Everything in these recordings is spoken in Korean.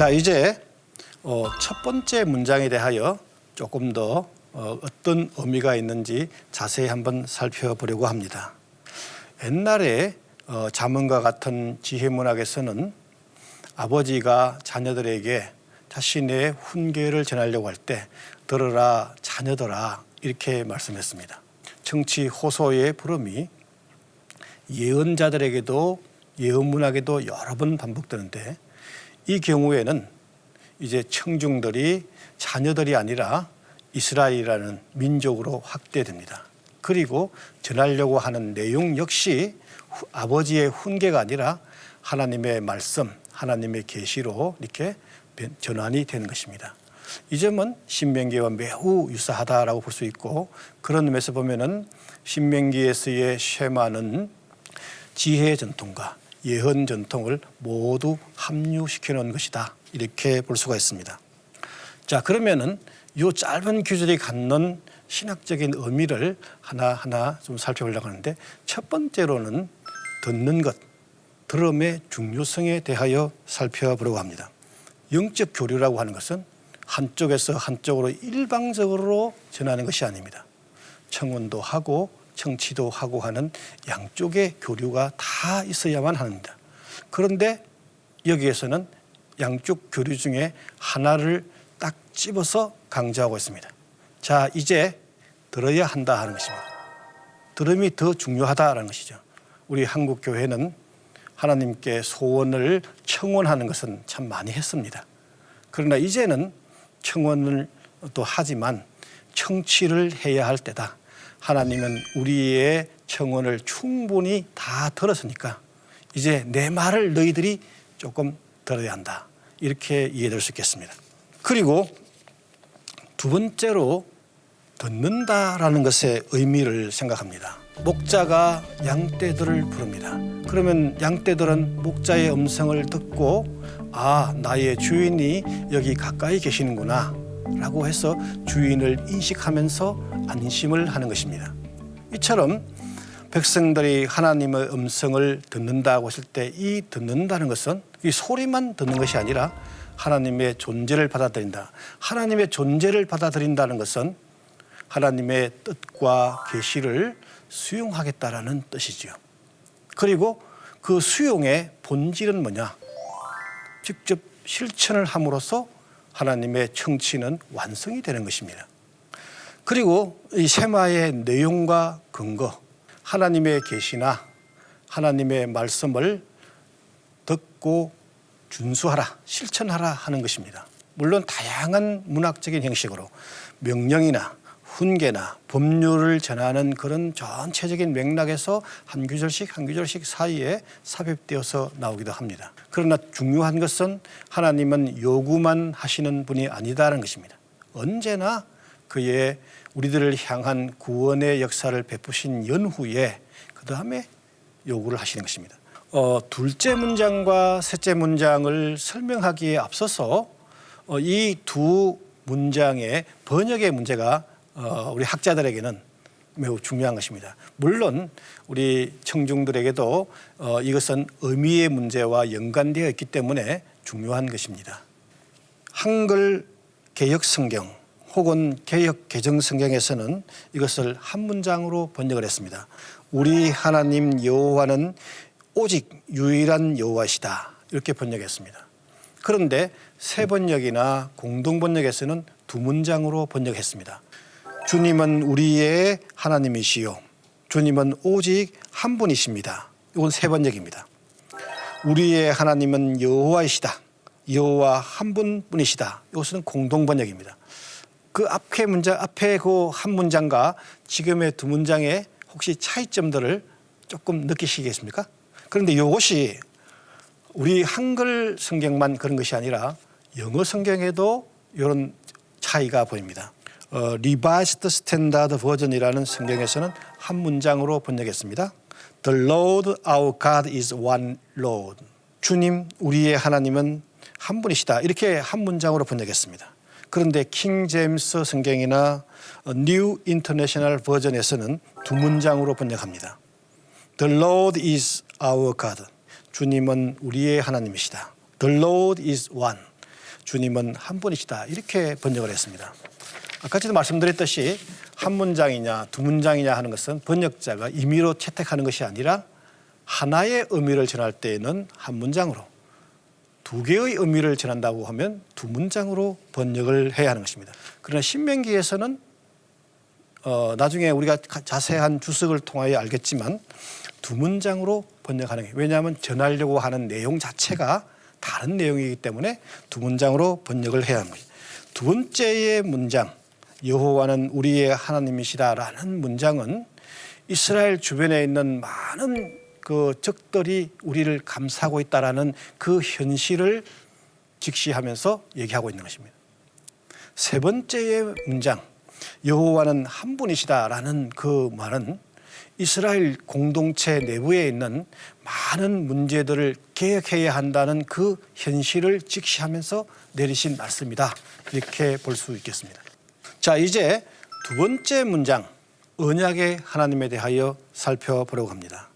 자 이제 어, 첫 번째 문장에 대하여 조금 더 어, 어떤 의미가 있는지 자세히 한번 살펴보려고 합니다. 옛날에 어, 자문과 같은 지혜문학에서는 아버지가 자녀들에게 자신의 훈계를 전하려고 할 때 들어라 자녀들아 이렇게 말씀했습니다. 정치 호소의 부름이 예언자들에게도 예언문학에도 여러 번 반복되는데 이 경우에는 이제 청중들이 자녀들이 아니라 이스라엘이라는 민족으로 확대됩니다. 그리고 전하려고 하는 내용 역시 후- 아버지의 훈계가 아니라 하나님의 말씀, 하나님의 계시로 이렇게 변- 전환이 되는 것입니다. 이 점은 신명기와 매우 유사하다라고 볼 수 있고 그런 의미에서 보면은 신명기에서의 쉐마는 지혜 전통과 예언 전통을 모두 합류시켜 놓은 것이다. 이렇게 볼 수가 있습니다. 자, 그러면은 요 짧은 규절이 갖는 신학적인 의미를 하나하나 좀 살펴보려고 하는데 첫 번째로는 듣는 것, 들음의 중요성에 대하여 살펴보려고 합니다. 영적 교류라고 하는 것은 한쪽에서 한쪽으로 일방적으로 전하는 것이 아닙니다. 청원도 하고 청취도 하고 하는 양쪽의 교류가 다 있어야만 합니다. 그런데 여기에서는 양쪽 교류 중에 하나를 딱 집어서 강조하고 있습니다. 자, 이제 들어야 한다 하는 것입니다. 들음이 더 중요하다라는 것이죠. 우리 한국 교회는 하나님께 소원을 청원하는 것은 참 많이 했습니다. 그러나 이제는 청원을 또 하지만 청취를 해야 할 때다. 하나님은 우리의 청원을 충분히 다 들었으니까 이제 내 말을 너희들이 조금 들어야 한다. 이렇게 이해될 수 있겠습니다. 그리고 두 번째로 듣는다라는 것의 의미를 생각합니다. 목자가 양떼들을 부릅니다. 그러면 양떼들은 목자의 음성을 듣고 아 나의 주인이 여기 가까이 계시는구나 라고 해서 주인을 인식하면서 안심을 하는 것입니다. 이처럼 백성들이 하나님의 음성을 듣는다고 했을 때 이 듣는다는 것은 이 소리만 듣는 것이 아니라 하나님의 존재를 받아들인다. 하나님의 존재를 받아들인다는 것은 하나님의 뜻과 계시를 수용하겠다라는 뜻이지요. 그리고 그 수용의 본질은 뭐냐? 직접 실천을 함으로써 하나님의 청취는 완성이 되는 것입니다. 그리고 이 세마의 내용과 근거, 하나님의 계시나 하나님의 말씀을 듣고 준수하라, 실천하라 하는 것입니다. 물론 다양한 문학적인 형식으로 명령이나 훈계나 법률을 전하는 그런 전체적인 맥락에서 한 구절씩 한 구절씩 사이에 삽입되어서 나오기도 합니다. 그러나 중요한 것은 하나님은 요구만 하시는 분이 아니다라는 것입니다. 언제나 그의 우리들을 향한 구원의 역사를 베푸신 연후에 그 다음에 요구를 하시는 것입니다. 어, 둘째 문장과 셋째 문장을 설명하기에 앞서서 어, 이두 문장의 번역의 문제가 어, 우리 학자들에게는 매우 중요한 것입니다. 물론 우리 청중들에게도 어, 이것은 의미의 문제와 연관되어 있기 때문에 중요한 것입니다. 한글 개혁 성경 혹은 개혁 개정 성경에서는 이것을 한 문장으로 번역을 했습니다. 우리 하나님 여호와는 오직 유일한 여호와시다 이렇게 번역했습니다. 그런데 새 번역이나 공동 번역에서는 두 문장으로 번역했습니다. 주님은 우리의 하나님이시요. 주님은 오직 한 분이십니다. 이건 세 번역입니다. 우리의 하나님은 여호와이시다. 여호와 한 분뿐이시다. 이것은 공동 번역입니다. 그 앞에 문장 앞에 그 한 문장과 지금의 두 문장의 혹시 차이점들을 조금 느끼시겠습니까? 그런데 이것이 우리 한글 성경만 그런 것이 아니라 영어 성경에도 이런 차이가 보입니다. 어, Revised Standard Version이라는 성경에서는 한 문장으로 번역했습니다. The Lord our God is one Lord. 주님 우리의 하나님은 한 분이시다. 이렇게 한 문장으로 번역했습니다. 그런데 킹 제임스 성경이나 New International Version에서는 두 문장으로 번역합니다. The Lord is our God. 주님은 우리의 하나님이시다. The Lord is one. 주님은 한 분이시다 이렇게 번역을 했습니다. 아까 전에 말씀드렸듯이 한 문장이냐 두 문장이냐 하는 것은 번역자가 임의로 채택하는 것이 아니라 하나의 의미를 전할 때에는 한 문장으로 두 개의 의미를 전한다고 하면 두 문장으로 번역을 해야 하는 것입니다. 그러나 신명기에서는 어, 나중에 우리가 가- 자세한 주석을 통하여 알겠지만 두 문장으로 번역하는 게 왜냐하면 전하려고 하는 내용 자체가 다른 내용이기 때문에 두 문장으로 번역을 해야 합니다. 두 번째의 문장 여호와는 우리의 하나님이시다라는 문장은 이스라엘 주변에 있는 많은 그 적들이 우리를 감싸고 있다라는 그 현실을 직시하면서 얘기하고 있는 것입니다. 세 번째의 문장 여호와는 한 분이시다라는 그 말은 이스라엘 공동체 내부에 있는 많은 문제들을 개혁해야 한다는 그 현실을 직시하면서 내리신 말씀이다. 이렇게 볼 수 있겠습니다. 자, 이제 두 번째 문장 언약의 하나님에 대하여 살펴보려고 합니다.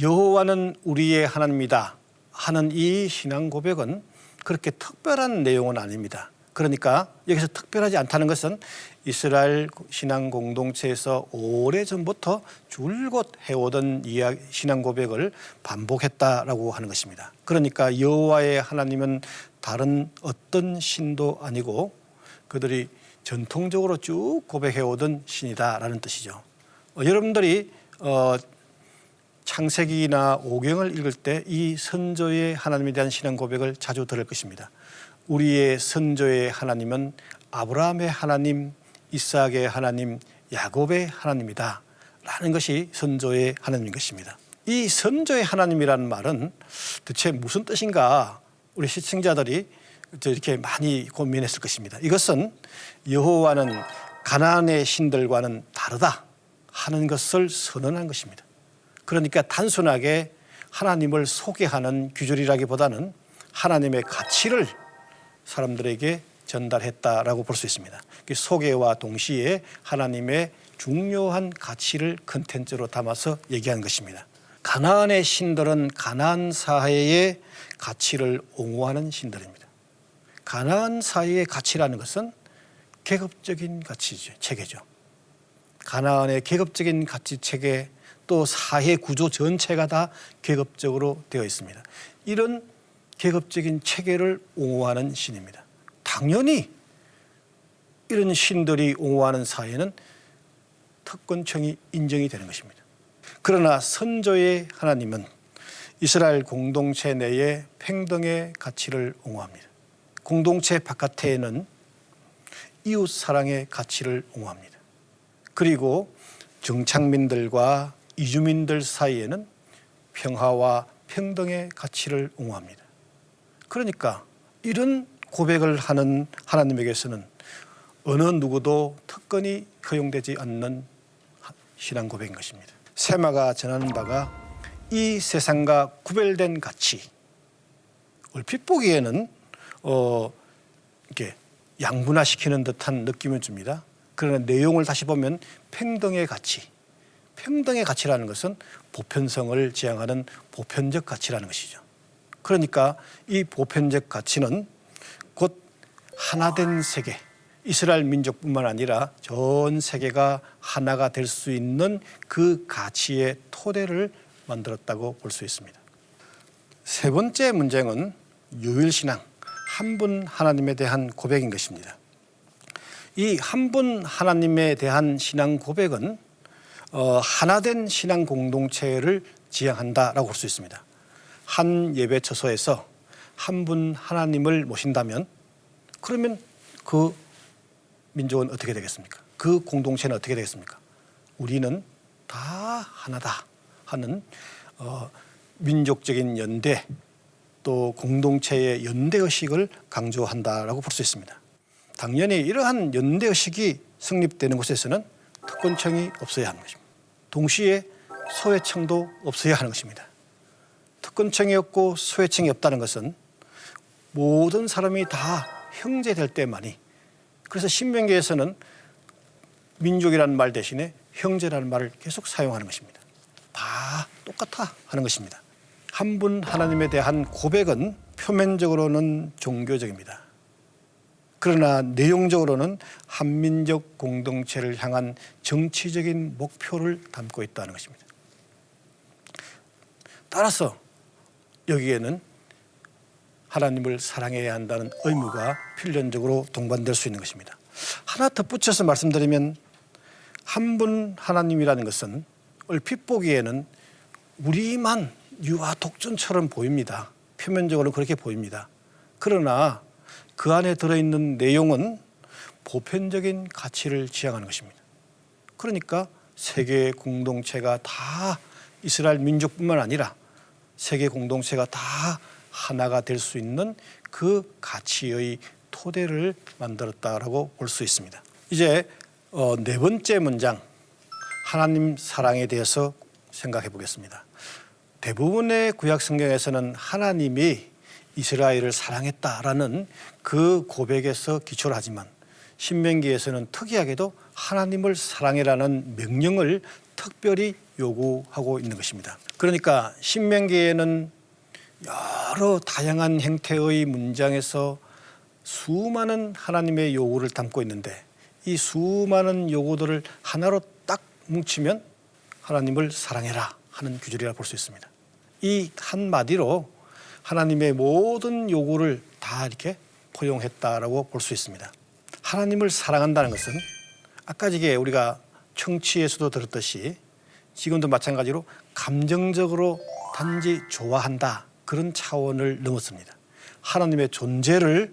여호와는 우리의 하나님이다 하는 이 신앙 고백은 그렇게 특별한 내용은 아닙니다. 그러니까 여기서 특별하지 않다는 것은 이스라엘 신앙 공동체에서 오래 전부터 줄곧 해오던 신앙 고백을 반복했다라고 하는 것입니다. 그러니까 여호와의 하나님은 다른 어떤 신도 아니고 그들이 전통적으로 쭉 고백해오던 신이다라는 뜻이죠. 어, 여러분들이 어, 창세기나 오경을 읽을 때 이 선조의 하나님에 대한 신앙 고백을 자주 들을 것입니다. 우리의 선조의 하나님은 아브라함의 하나님, 이삭의 하나님, 야곱의 하나님이다. 라는 것이 선조의 하나님인 것입니다. 이 선조의 하나님이라는 말은 대체 무슨 뜻인가 우리 시청자들이 이렇게 많이 고민했을 것입니다. 이것은 여호와는 가나안의 신들과는 다르다 하는 것을 선언한 것입니다. 그러니까 단순하게 하나님을 소개하는 규절이라기보다는 하나님의 가치를 사람들에게 전달했다라고 볼 수 있습니다. 그 소개와 동시에 하나님의 중요한 가치를 컨텐츠로 담아서 얘기한 것입니다. 가나안의 신들은 가나안 사회의 가치를 옹호하는 신들입니다. 가나안 사회의 가치라는 것은 계급적인 가치죠, 체계죠. 가나안의 계급적인 가치 체계 또 사회 구조 전체가 다 계급적으로 되어 있습니다. 이런 계급적인 체계를 옹호하는 신입니다. 당연히 이런 신들이 옹호하는 사회는 특권층이 인정이 되는 것입니다. 그러나 선조의 하나님은 이스라엘 공동체 내에 평등의 가치를 옹호합니다. 공동체 바깥에는 이웃 사랑의 가치를 옹호합니다. 그리고 정착민들과 이주민들 사이에는 평화와 평등의 가치를 옹호합니다. 그러니까 이런 고백을 하는 하나님에게서는 어느 누구도 특권이 허용되지 않는 신앙 고백인 것입니다. 세마가 전하는 바가 이 세상과 구별된 가치. 얼핏 보기에는 어 이렇게 양분화시키는 듯한 느낌을 줍니다. 그러나 내용을 다시 보면 평등의 가치. 평등의 가치라는 것은 보편성을 지향하는 보편적 가치라는 것이죠. 그러니까 이 보편적 가치는 곧 하나된 세계, 이스라엘 민족뿐만 아니라 전 세계가 하나가 될 수 있는 그 가치의 토대를 만들었다고 볼 수 있습니다. 세 번째 문제는 유일신앙, 한 분 하나님에 대한 고백인 것입니다. 이 한 분 하나님에 대한 신앙 고백은 어, 하나된 신앙 공동체를 지향한다라고 볼 수 있습니다. 한 예배 처소에서 한 분 하나님을 모신다면 그러면 그 민족은 어떻게 되겠습니까? 그 공동체는 어떻게 되겠습니까? 우리는 다 하나다 하는 어, 민족적인 연대 또 공동체의 연대 의식을 강조한다라고 볼 수 있습니다. 당연히 이러한 연대 의식이 성립되는 곳에서는 특권층이 없어야 하는 것입니다. 동시에 소외층도 없어야 하는 것입니다. 특권층이 없고 소외층이 없다는 것은 모든 사람이 다 형제 될 때만이 그래서 신명기에서는 민족이라는 말 대신에 형제라는 말을 계속 사용하는 것입니다. 다 똑같아 하는 것입니다. 한 분 하나님에 대한 고백은 표면적으로는 종교적입니다. 그러나 내용적으로는 한민족 공동체를 향한 정치적인 목표를 담고 있다는 것입니다. 따라서 여기에는 하나님을 사랑해야 한다는 의무가 필연적으로 동반될 수 있는 것입니다. 하나 덧붙여서 말씀드리면 한 분 하나님이라는 것은 얼핏 보기에는 우리만 유아 독존처럼 보입니다. 표면적으로 그렇게 보입니다. 그러나 그 안에 들어있는 내용은 보편적인 가치를 지향하는 것입니다. 그러니까 세계 공동체가 다 이스라엘 민족뿐만 아니라 세계 공동체가 다 하나가 될 수 있는 그 가치의 토대를 만들었다라고 볼 수 있습니다. 이제 어, 네 번째 문장 하나님 사랑에 대해서 생각해 보겠습니다. 대부분의 구약 성경에서는 하나님이 이스라엘을 사랑했다라는 그 고백에서 기초를 하지만 신명기에서는 특이하게도 하나님을 사랑해라는 명령을 특별히 요구하고 있는 것입니다. 그러니까 신명기에는 여러 다양한 형태의 문장에서 수많은 하나님의 요구를 담고 있는데 이 수많은 요구들을 하나로 딱 뭉치면 하나님을 사랑해라 하는 규절이라 볼 수 있습니다. 이 한마디로 하나님의 모든 요구를 다 이렇게 포용했다라고 볼 수 있습니다. 하나님을 사랑한다는 것은 아까 지게 우리가 청취에서도 들었듯이 지금도 마찬가지로 감정적으로 단지 좋아한다 그런 차원을 넘었습니다. 하나님의 존재를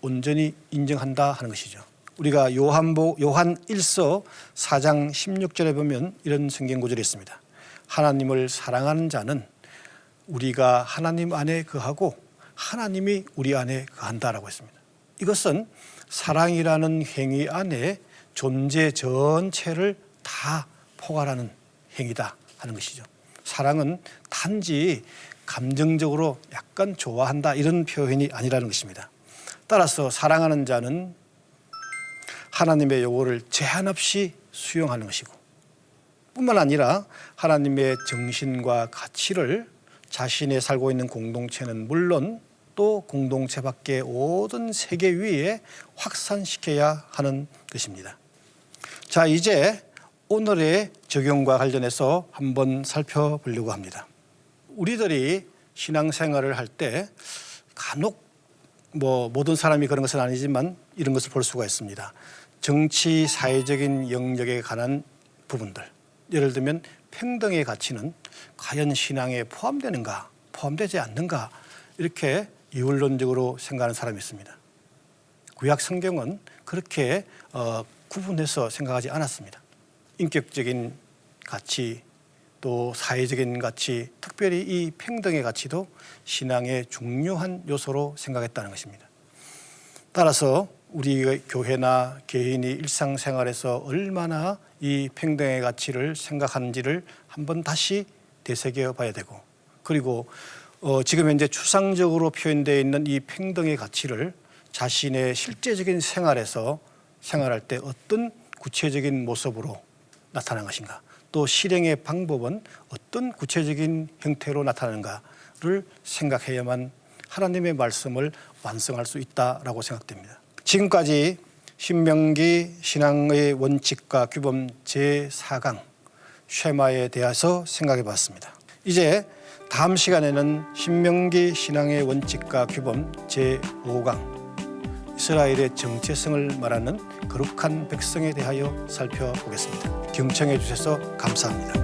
온전히 인정한다 하는 것이죠. 우리가 요한보 요한 1서 4장 16절에 보면 이런 성경 구절이 있습니다. 하나님을 사랑하는 자는 우리가 하나님 안에 거하고 하나님이 우리 안에 거한다라고 했습니다. 이것은 사랑이라는 행위 안에 존재 전체를 다 포괄하는 행위다 하는 것이죠. 사랑은 단지 감정적으로 약간 좋아한다 이런 표현이 아니라는 것입니다. 따라서 사랑하는 자는 하나님의 요구를 제한 없이 수용하는 것이고 뿐만 아니라 하나님의 정신과 가치를 자신의 살고 있는 공동체는 물론 또 공동체 밖의 모든 세계 위에 확산시켜야 하는 것입니다. 자, 이제 오늘의 적용과 관련해서 한번 살펴보려고 합니다. 우리들이 신앙생활을 할 때 간혹 뭐 모든 사람이 그런 것은 아니지만 이런 것을 볼 수가 있습니다. 정치 사회적인 영역에 관한 부분들. 예를 들면 평등의 가치는 과연 신앙에 포함되는가, 포함되지 않는가 이렇게 이율론적으로 생각하는 사람이 있습니다. 구약 성경은 그렇게 어, 구분해서 생각하지 않았습니다. 인격적인 가치 또 사회적인 가치, 특별히 이 평등의 가치도 신앙의 중요한 요소로 생각했다는 것입니다. 따라서 우리 교회나 개인이 일상생활에서 얼마나 이 평등의 가치를 생각하는지를 한번 다시 되새겨 봐야 되고 그리고 어, 지금 현재 추상적으로 표현되어 있는 이 평등의 가치를 자신의 실제적인 생활에서 생활할 때 어떤 구체적인 모습으로 나타난 것인가 또 실행의 방법은 어떤 구체적인 형태로 나타나는가를 생각해야만 하나님의 말씀을 완성할 수 있다라고 생각됩니다. 지금까지 신명기 신앙의 원칙과 규범 제4강 쉐마에 대해서 생각해 봤습니다. 이제 다음 시간에는 신명기 신앙의 원칙과 규범 제5강 이스라엘의 정체성을 말하는 거룩한 백성에 대하여 살펴보겠습니다. 경청해 주셔서 감사합니다.